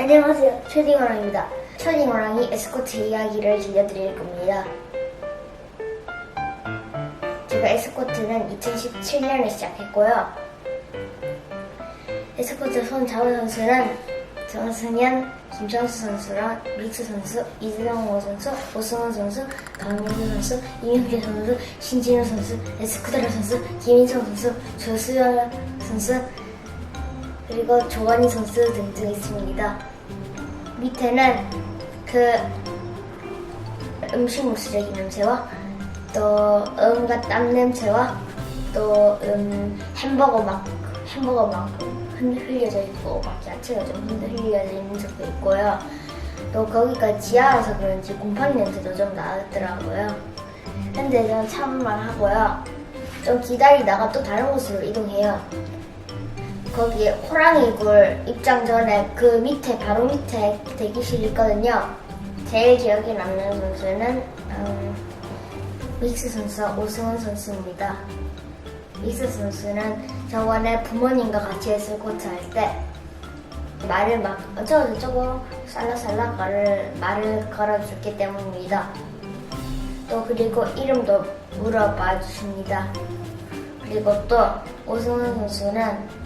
안녕하세요. 초딩호랑입니다. 초딩호랑이 에스코트 이야기를 들려드릴 겁니다. 제가 에스코트는 2017년에 시작했고요. 에스코트 손자우 선수는 정승현, 김창수 선수랑 믹스 선수, 이재성호 선수, 오승원 선수, 강민수 선수, 이명재 선수, 신진우 선수, 에스쿠데라 선수, 김인성 선수, 조수연 선수, 그리고 조건희 선수 등등 있습니다. 밑에는 그 음식물 쓰레기 냄새와 또 음과 땀 냄새와 또 음, 햄버거 막 햄버거 막 흔- 흘려져 있고 막 야채가 좀 흔- 흘려져 있는 적도 있고요. 또 거기가 지하라서 그런지 곰팡이 냄새도 좀 나더라고요. 근데 저는 참만 하고요. 좀 기다리다가 또 다른 곳으로 이동해요. 거기 호랑이 굴 입장 전에 그 밑에 바로 밑에 대기실 있거든요. 제일 기억에 남는 선수는 음, 믹스 선수 오승원 선수입니다. 믹스 선수는 저번에 부모님과 같이 했을 코트 할 때 말을 막 어쩌고 저쩌고 살라살라 말을 말을 걸어줬기 때문입니다. 또 그리고 이름도 물어봐 주십니다. 그리고 또 오승원 선수는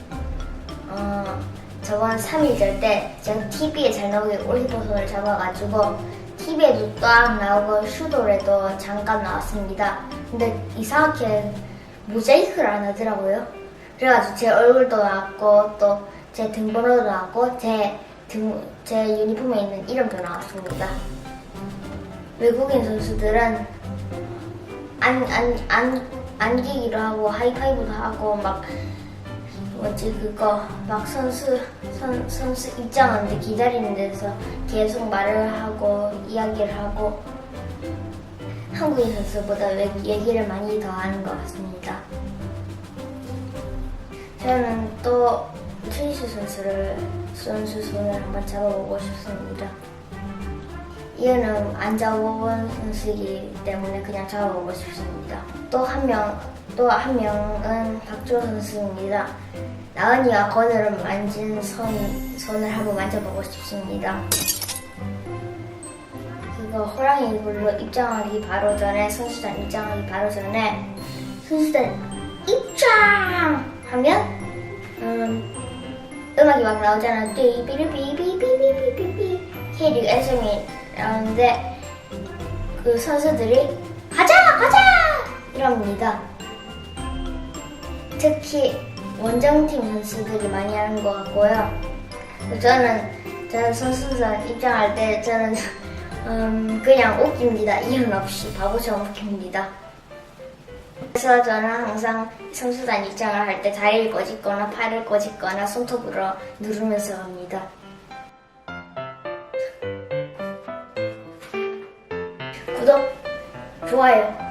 어, 저번 3일절 때 제가 TV에 잘 나오게 올리버손을 잡아가지고 TV에도 딱 나오고 슈돌에도 잠깐 나왔습니다. 근데 이상하게 모자이크를 안 하더라고요. 그래가지고 제 얼굴도 나왔고 또 제 등번호도 나왔고 제 등, 제 유니폼에 있는 이름도 나왔습니다. 외국인 선수들은 안, 안, 안, 안기기도 하고 하이파이브도 하고 막 뭐지 그거 막 선수 선, 선수 입장하는데 기다리는 데서 계속 말을 하고 이야기를 하고 한국인 선수보다 왜 얘기를 많이 더 하는 것 같습니다. 저는 또 트리스 선수를 선수 손을 한번 잡아보고 싶습니다. 이유는 안 잡아본 선수이기 때문에 그냥 잡아보고 싶습니다. 또 한 명, 또 한 명은 박주호 선수입니다. 나은이가 거늘을 만진 손, 손을 한번 만져보고 싶습니다. 그거 호랑이 굴로 입장하기 바로 전에 선수단 입장하기 바로 전에 선수단 입장 하면 음, 음악이 막 나오잖아요. 띠비리비비비비비비 K리그 앤섬이 나오는데 그 선수들이 가자 가자 이럽니다. 특히 원정팀 선수들이 많이 하는 것 같고요. 저는 저는 선수단 입장할 때 저는 음, 그냥 웃깁니다. 이유 없이 바보처럼 웃깁니다. 그래서 저는 항상 선수단 입장을 할 때 다리를 꼬집거나 팔을 꼬집거나 손톱으로 누르면서 합니다. 구독, 좋아요